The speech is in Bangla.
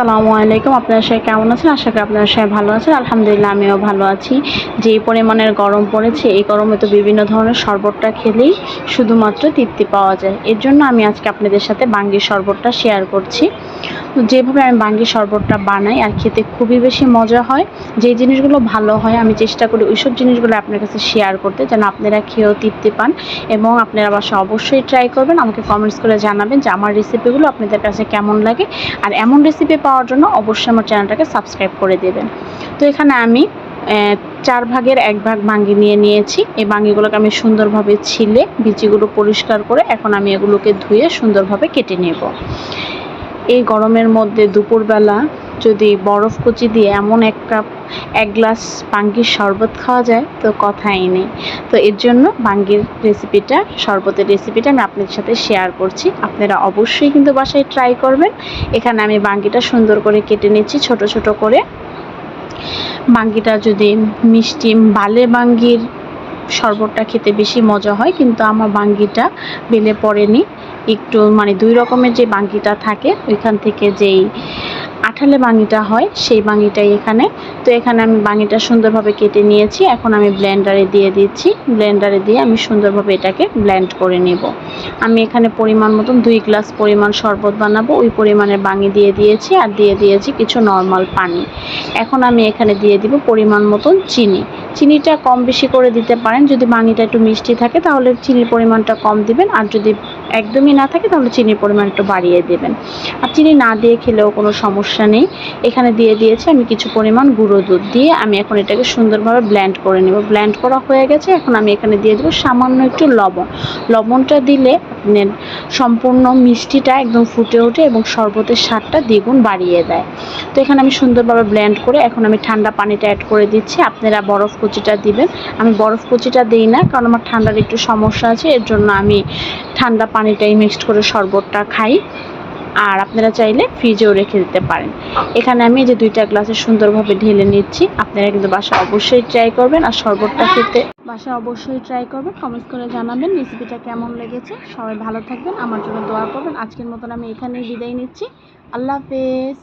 আসসালামু আলাইকুম। আপনারা সবাই কেমন আছেন? আশা করি আপনারা সবাই ভালো আছেন। আলহামদুলিল্লাহ, আমিও ভালো আছি। যে পরিমাণের গরম পড়েছে, এই গরমে তো বিভিন্ন ধরনের শরবতটা খেলেই শুধুমাত্র তৃপ্তি পাওয়া যায়। এর জন্য আমি আজকে আপনাদের সাথে বাঙ্গির শরবতটা শেয়ার করছি। যেভাবে আমি বাঙ্গির শরবতটা বানাই আর খেতে খুবই বেশি মজা হয় যে জিনিসগুলো ভালো হয়, আমি চেষ্টা করি ওইসব জিনিসগুলো আপনার কাছে শেয়ার করতে, যেন আপনারা খেয়েও তৃপ্তি পান এবং আপনারা বাসা অবশ্যই ট্রাই করবেন। আমাকে কমেন্টস করে জানাবেন যে আমার রেসিপিগুলো আপনাদের কাছে কেমন লাগে। আর এমন রেসিপি পাওয়ার জন্য অবশ্যই আমার চ্যানেলটাকে সাবস্ক্রাইব করে দেবেন। তো এখানে আমি চার ভাগের এক ভাগ বাঙ্গি নিয়ে নিয়েছি। এই বাঙ্গিগুলোকে আমি সুন্দরভাবে ছিলে, বিচিগুলো পরিষ্কার করে এখন আমি এগুলোকে ধুয়ে সুন্দরভাবে কেটে নেব। এই গরমের মধ্যে দুপুরবেলা যদি বরফ কুচি দিয়ে এমন এক কাপ এক গ্লাস বাঙ্গির শরবত খাওয়া যায়, তো কথাই নেই। তো এর জন্য বাঙ্গির রেসিপিটা শরবতের রেসিপিটা আমি আপনাদের সাথে শেয়ার করছি। আপনারা অবশ্যই কিন্তু বাসায় ট্রাই করবেন। এখানে আমি বাঙ্গিটা সুন্দর করে কেটে নিচ্ছি, ছোট ছোট করে। বাঙ্গিটা যদি মিষ্টি বালে বাঙ্গির শরবতটা খেতে বেশি মজা হয়, কিন্তু আমার বাঙ্গিটা বেলে পড়েনি। একটু মানে দুই রকমের যে বাঙ্গিটা থাকে, ওইখান থেকে যেই আঠালে বাঙিটা হয়, সেই বাঙিটাই এখানে। তো এখানে আমি বাঙিটা সুন্দরভাবে কেটে নিয়েছি। এখন আমি ব্ল্যান্ডারে দিয়ে দিচ্ছি। ব্ল্যান্ডারে দিয়ে আমি সুন্দরভাবে এটাকে ব্ল্যান্ড করে নেব। আমি এখানে পরিমাণ মতন দুই গ্লাস পরিমাণ শরবত বানাবো। ওই পরিমাণের বাঙি দিয়ে দিয়েছি আর দিয়ে দিয়েছি কিছু নর্মাল পানি। এখন আমি এখানে দিয়ে দিব পরিমাণ মতন চিনি। চিনিটা কম বেশি করে দিতে পারেন। যদি বাঙিটা একটু মিষ্টি থাকে, তাহলে চিনির পরিমাণটা কম দিবেন। আর যদি একদমই না থাকে, তাহলে চিনির পরিমাণ একটু বাড়িয়ে দেবেন। আর চিনি না দিয়ে খেলেও কোনো সমস্যা নেই। এখানে দিয়ে দিয়েছি আমি কিছু পরিমাণ গুঁড়ো দুধ দিয়ে। আমি এখন এটাকে সুন্দরভাবে ব্ল্যান্ড করে নেব। ব্ল্যান্ড করা হয়ে গেছে। এখন আমি এখানে দিয়ে দেবো সামান্য একটু লবণ। লবণটা দিলে আপনার সম্পূর্ণ মিষ্টিটা একদম ফুটে ওঠে এবং শরবতের স্বাদটা দ্বিগুণ বাড়িয়ে দেয়। তো এখানে আমি সুন্দরভাবে ব্ল্যান্ড করে এখন আমি ঠান্ডা পানিটা অ্যাড করে দিচ্ছি। আপনারা বরফ কুচিটা দিবেন। আমি বরফ কুচিটা দিই না, কারণ আমার ঠান্ডার একটু সমস্যা আছে, এর জন্য আমি ঠান্ডা পানিটাই মিক্সড করে শরবতটা খাই। আর আপনারা চাইলে ফ্রিজেও রেখে দিতে পারেন। এখানে আমি যে দুইটা গ্লাসে সুন্দরভাবে ঢেলে নিচ্ছি। আপনারা কিন্তু বাসা অবশ্যই ট্রাই করবেন আর শরবতটা খেতে বাসা অবশ্যই ট্রাই করবেন। কমেন্ট করে জানাবেন রেসিপিটা কেমন লেগেছে। সবাই ভালো থাকবেন, আমার জন্য দোয়া করবেন। আজকের মতন আমি এখানেই বিদায় নিচ্ছি। আল্লাহ হাফেজ।